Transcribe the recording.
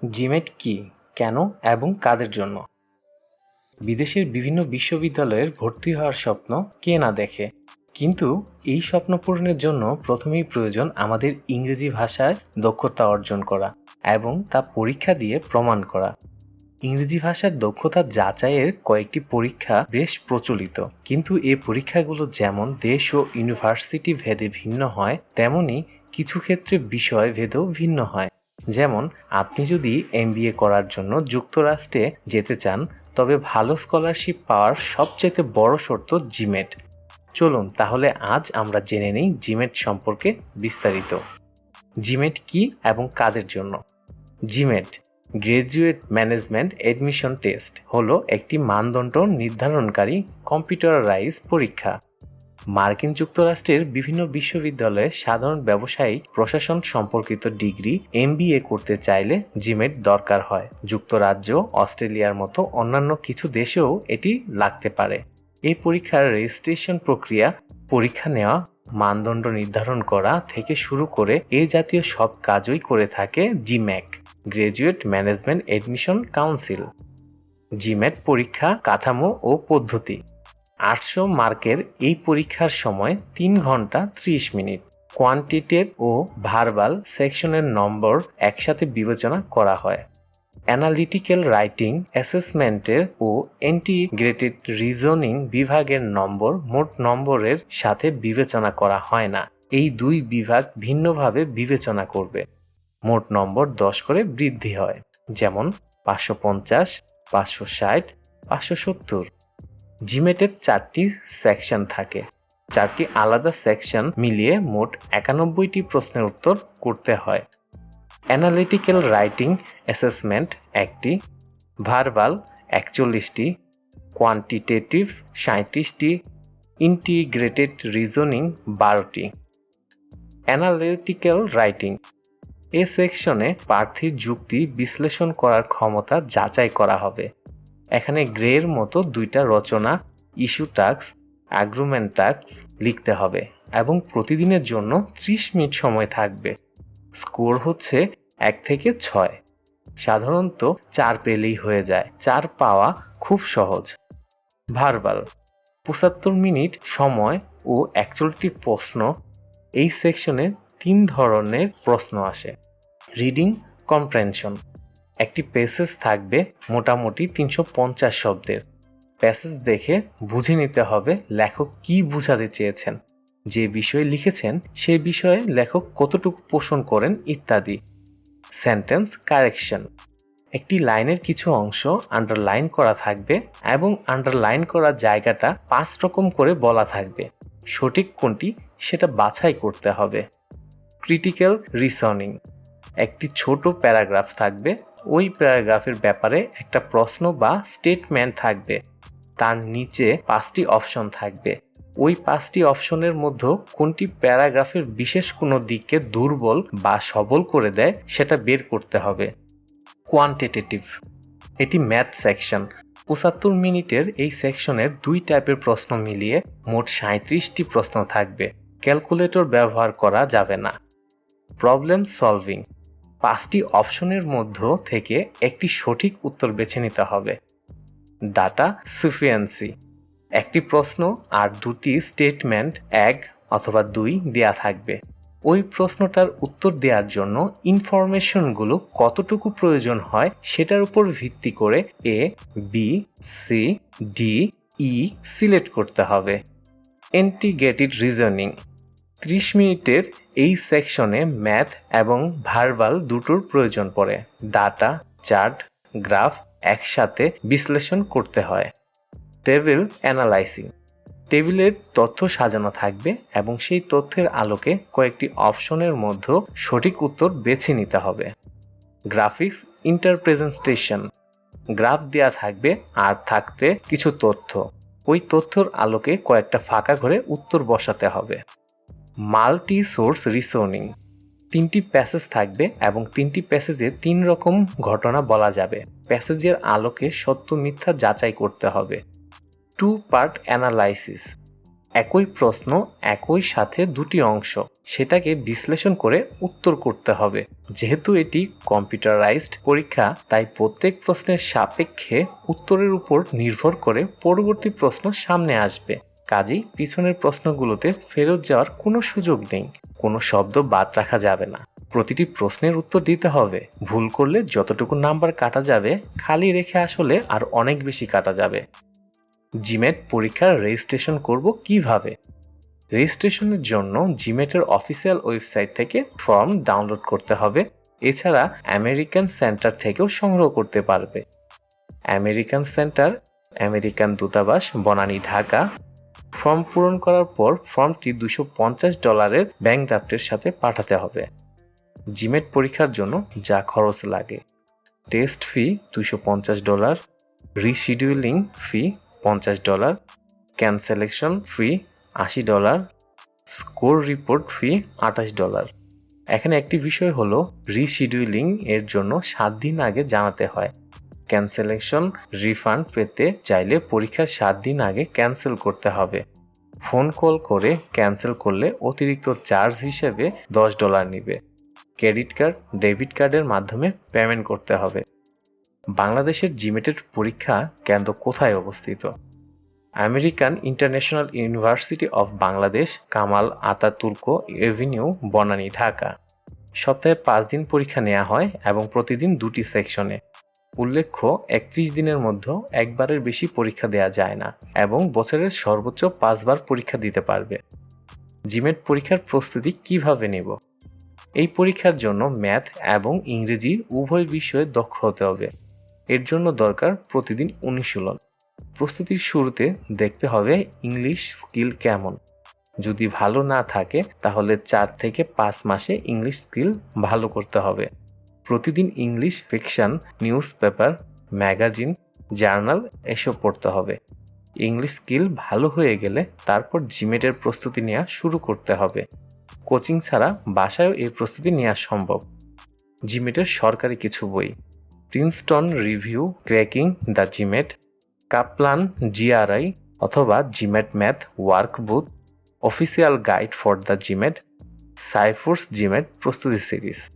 GMAT কি, কেন এবং কাদের জন্য? বিদেশের বিভিন্ন বিশ্ববিদ্যালয়ের ভর্তি হওয়ার স্বপ্ন কে না দেখে? কিন্তু এই স্বপ্ন পূরণের জন্য প্রথমেই প্রয়োজন আমাদের ইংরেজি ভাষায় দক্ষতা অর্জন করা এবং তা পরীক্ষা দিয়ে প্রমাণ করা। ইংরেজি ভাষার দক্ষতা যাচাইয়ের কয়েকটি পরীক্ষা বেশ প্রচলিত, কিন্তু এই পরীক্ষাগুলো যেমন দেশ ও ইউনিভার্সিটি ভেদে ভিন্ন হয়, তেমনি কিছু ক্ষেত্রে বিষয় ভেদেও ভিন্ন হয়। যেমন, আপনি যদি এমবিএ করার জন্য যুক্তরাষ্ট্রে যেতে চান, তবে ভালো স্কলারশিপ পাওয়ার সবচেয়ে বড় শর্ত জিমেট। চলুন তাহলে আজ আমরা জেনে নিই জিমেট সম্পর্কে বিস্তারিত। জিমেট কি এবং কাদের জন্য? GMAT, graduate management admission test, হলো একটি মানদণ্ড নির্ধারণকারী কম্পিউটারাইজ পরীক্ষা। মার্কিন যুক্তরাষ্ট্রের বিভিন্ন বিশ্ববিদ্যালয়ে সাধারণ ব্যবসায়িক প্রশাসন সম্পর্কিত ডিগ্রি, এমবিএ করতে চাইলে জিমেট দরকার হয়। যুক্তরাজ্য, অস্ট্রেলিয়ার মতো অন্যান্য কিছু দেশেও এটি লাগতে পারে। এই পরীক্ষার রেজিস্ট্রেশন প্রক্রিয়া, পরীক্ষা নেওয়া, মানদণ্ড নির্ধারণ করা থেকে শুরু করে এ জাতীয় সব কাজই করে থাকে GMAC, graduate management admission council. GMAT পরীক্ষা, কাঠামো ও পদ্ধতি। আটশো মার্কের এই পরীক্ষার সময় তিন ঘণ্টা ত্রিশ মিনিট। কোয়ান্টিটেভ ও ভার্বাল সেকশনের নম্বর একসাথে বিবেচনা করা হয়। অ্যানালিটিক্যাল রাইটিং, অ্যাসেসমেন্টের ও ইন্টিগ্রেটেড রিজনিং বিভাগের নম্বর মোট নম্বরের সাথে বিবেচনা করা হয় না। এই দুই বিভাগ ভিন্নভাবে বিবেচনা করবে। মোট নম্বর দশ করে বৃদ্ধি হয়, যেমন পাঁচশো পঞ্চাশ, পাঁচশো ষাট, পাঁচশো সত্তর। জিমেটের চারটি সেকশন থাকে। চারটি আলাদা সেকশন মিলিয়ে মোট একানব্বইটি প্রশ্নের উত্তর করতে হয়। অ্যানালিটিক্যাল রাইটিং অ্যাসেসমেন্ট একটি, ভার্বাল একচল্লিশটি, কোয়ান্টিটেটিভ সাঁত্রিশটি ইন্টিগ্রেটেড রিজনিং বারোটি। অ্যানালিটিক্যাল রাইটিং এ সেকশনে প্রার্থীর যুক্তি বিশ্লেষণ করার ক্ষমতা যাচাই করা হবে। এখানে গ্রের মতো দুইটা রচনা, ইস্যু টাক্স অ্যাগ্রুমেন্ট টাক্স লিখতে হবে এবং প্রতিদিনের জন্য ত্রিশ মিনিট সময় থাকবে। স্কোর হচ্ছে এক থেকে ছয়। সাধারণত চার পেলেই হয়ে যায়। চার পাওয়া খুব সহজ। ভার্বাল, পঁচাত্তর মিনিট সময় ও একচল্লিশটি প্রশ্ন। এই সেকশনে তিন ধরনের প্রশ্ন আসে। রিডিং কম্প্রেনশন একটি প্যাসেজ থাকবে মোটামুটি তিনশো পঞ্চাশ শব্দের। প্যাসেজ দেখে বুঝে নিতে হবে লেখক কি বোঝাতে চেয়েছেন। যে বিষয়ে লিখেছেন, সে বিষয়ে লেখক কতটুকু পোষণ করেন ইত্যাদি। Sentence correction. একটি লাইনের কিছু অংশ আন্ডারলাইন করা থাকবে এবং আন্ডারলাইন করা জায়গাটা পাঁচ রকম করে বলা থাকবে। সঠিক কোনটি সেটা বাছাই করতে হবে। Critical reasoning. একটি ছোট প্যারাগ্রাফ থাকবে ওই প্যারাগ্রাফের ব্যাপারে একটা প্রশ্ন বা স্টেটমেন্ট থাকবে। তার নিচে পাঁচটি অপশন থাকবে। ওই পাঁচটি অপশনের মধ্যে কোনটি প্যারাগ্রাফের বিশেষ কোনো দিককে দুর্বল বা সবল করে দেয় সেটা বের করতে হবে। কোয়ান্টিটেটিভ এটি ম্যাথ সেকশন পঁচাত্তর মিনিটের এই সেকশনের দুই টাইপের প্রশ্ন মিলিয়ে মোট সাঁত্রিশটি প্রশ্ন থাকবে। ক্যালকুলেটর ব্যবহার করা যাবে না। প্রবলেম সলভিং পাঁচটি অপশনের মধ্য থেকে একটি সঠিক উত্তর বেছে নিতে হবে। Data sufficiency. একটি প্রশ্ন আর দুটি স্টেটমেন্ট এক অথবা দুই দেয়া থাকবে। ওই প্রশ্নটার উত্তর দেওয়ার জন্য ইনফরমেশনগুলো কতটুকু প্রয়োজন হয় সেটার উপর ভিত্তি করে A B C D E select করতে হবে। Integrated reasoning. ত্রিশ মিনিটের এই সেকশনে ম্যাথ এবং ভার্বাল দুটোর প্রয়োজন পড়ে। ডাটা, চার্ট, গ্রাফ একসাথে বিশ্লেষণ করতে হয়। Table analysing. টেবিলের তথ্য সাজানো থাকবে এবং সেই তথ্যের আলোকে কয়েকটি অপশনের মধ্যে সঠিক উত্তর বেছে নিতে হবে। গ্রাফিক্স ইন্টারপ্রেজেন্টেশন। গ্রাফ দেওয়া থাকবে আর থাকতে কিছু তথ্য। ওই তথ্যর আলোকে কয়েকটা ফাঁকা ঘরে উত্তর বসাতে হবে। মাল্টি সোর্স রিসোনিং তিনটি প্যাসেজ থাকবে এবং তিনটি প্যাসেজে তিন রকম ঘটনা বলা যাবে। প্যাসেজের আলোকে সত্য মিথ্যা যাচাই করতে হবে। Two part analysis. একই প্রশ্ন, একই সাথে দুটি অংশ। সেটাকে বিশ্লেষণ করে উত্তর করতে হবে। যেহেতু এটি কম্পিউটারাইজড পরীক্ষা, তাই প্রত্যেক প্রশ্নের সাপেক্ষে উত্তরের উপর নির্ভর করে পরবর্তী প্রশ্ন সামনে আসবে। কাজেই পিছনের প্রশ্নগুলোতে ফেরত যাওয়ার কোনো সুযোগ নেই। কোনো শব্দ বাদ রাখা যাবে না। প্রতিটি প্রশ্নের উত্তর দিতে হবে। ভুল করলে যতটুকু নাম্বার কাটা যাবে, খালি রেখে আসলে আর অনেক বেশি কাটা যাবে। জিমেট পরীক্ষার রেজিস্ট্রেশন করব কীভাবে? রেজিস্ট্রেশনের জন্য জিমেটের অফিসিয়াল ওয়েবসাইট থেকে ফর্ম ডাউনলোড করতে হবে। এছাড়া আমেরিকান সেন্টার থেকেও সংগ্রহ করতে পারবে। আমেরিকান সেন্টার, আমেরিকান দূতাবাস, বনানী, ঢাকা। ফর্ম পূরণ করার পর ফর্মটি দুশো পঞ্চাশ ডলারের ব্যাংক ড্রাফটের সাথে পাঠাতে হবে। জিমেট পরীক্ষার জন্য যা খরচ লাগে। টেস্ট ফি দুশো পঞ্চাশ ডলার, রিশিডিউলিং ফি পঞ্চাশ ডলার ক্যান্সেলেকশন ফি আশি ডলার, স্কোর রিপোর্ট ফি আঠাশ ডলার। এখানে একটি বিষয় হলো, রিশিডিউলিং এর জন্য সাত দিন আগে জানাতে হয়। ক্যান্সেলেশন রিফান্ড পেতে চাইলে পরীক্ষার সাত দিন আগে ক্যান্সেল করতে হবে। ফোন কল করে ক্যান্সেল করলে অতিরিক্ত চার্জ হিসেবে দশ ডলার নিবে। ক্রেডিট কার্ড ডেবিট কার্ডের মাধ্যমে পেমেন্ট করতে হবে। বাংলাদেশের জিমেটের পরীক্ষা কেন্দ্র কোথায় অবস্থিত? American International University of Bangladesh Kamal Ataturk avenue Banani Dhaka সপ্তাহে পাঁচ দিন পরীক্ষা নেওয়া হয় এবং প্রতিদিন দুটি সেকশনে উল্লেখ্য, একত্রিশ দিনের মধ্যে একবারের বেশি পরীক্ষা দেওয়া যায় না এবং বছরের সর্বোচ্চ পাঁচবার পরীক্ষা দিতে পারবে। জিমেট পরীক্ষার প্রস্তুতি কীভাবে নেব? এই পরীক্ষার জন্য ম্যাথ এবং ইংরেজি উভয় বিষয়ে দক্ষ হতে হবে। এর জন্য দরকার প্রতিদিন অনুশীলন। প্রস্তুতির শুরুতে দেখতে হবে ইংলিশ স্কিল কেমন। যদি ভালো না থাকে, তাহলে চার থেকে পাঁচ মাসে ইংলিশ স্কিল ভালো করতে হবে। প্রতিদিন English fiction, news paper, magazine, journal এসব পড়তে হবে। ইংলিশ স্কিল ভালো হয়ে গেলে তারপর জিমেটের প্রস্তুতি নেওয়া শুরু করতে হবে। কোচিং ছাড়া বাসায়ও এই প্রস্তুতি নেওয়া সম্ভব। জিমেটের সরকারি কিছু বই। Princeton review, cracking, the GMAT, Kaplan GRE অথবা GMAT math workbook, official guide for the GMAT, সাইফোর্স GMAT প্রস্তুতি সিরিজ।